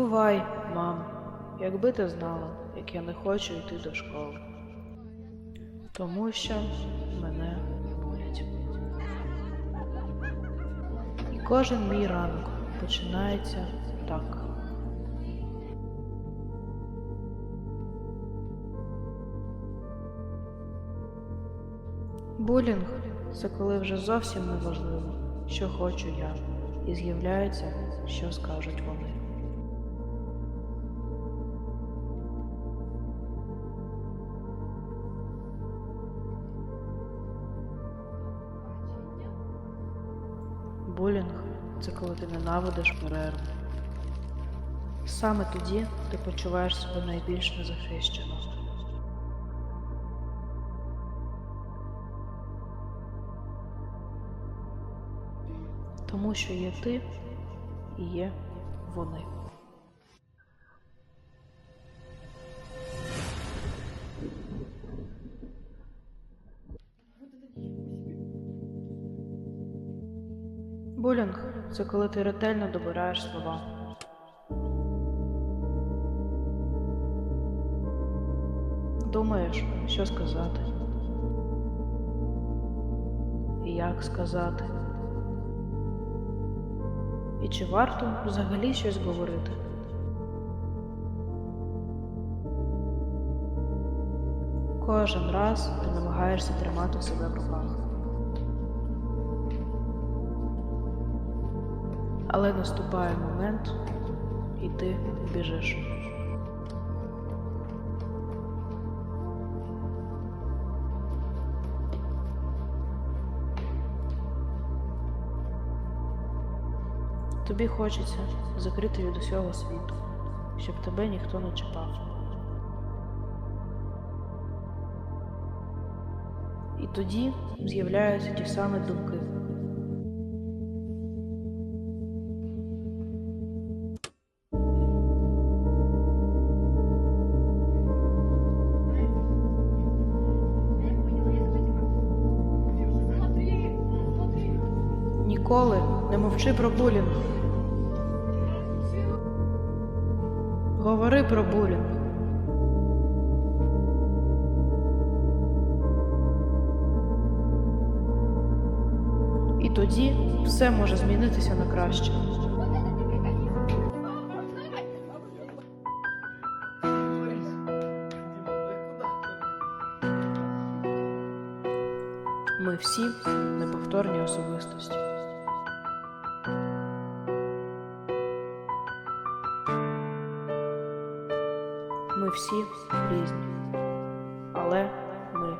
Бувай, мам, якби ти знала, як я не хочу йти до школи. Тому що мене болять. І кожен мій ранок починається так. Булінг це коли вже зовсім не важливо, що хочу я, і з'являється, що скажуть вони. Булінг це коли ти ненавидиш перерву. Саме тоді ти почуваєш себе найбільш незахищено. Тому що є ти і є вони. Булінг це коли ти ретельно добираєш слова. Думаєш, що сказати. І як сказати. І чи варто взагалі щось говорити? Кожен раз ти намагаєшся тримати себе в руках. Але наступає момент, і ти біжиш. Тобі хочеться закрити від усього світу, щоб тебе ніхто не чіпав. І тоді з'являються ті самі думки. Ніколи не мовчи про булінг. Говори про булінг. І тоді все може змінитися на краще. Ми всі неповторні особистості. Всі різні, але ми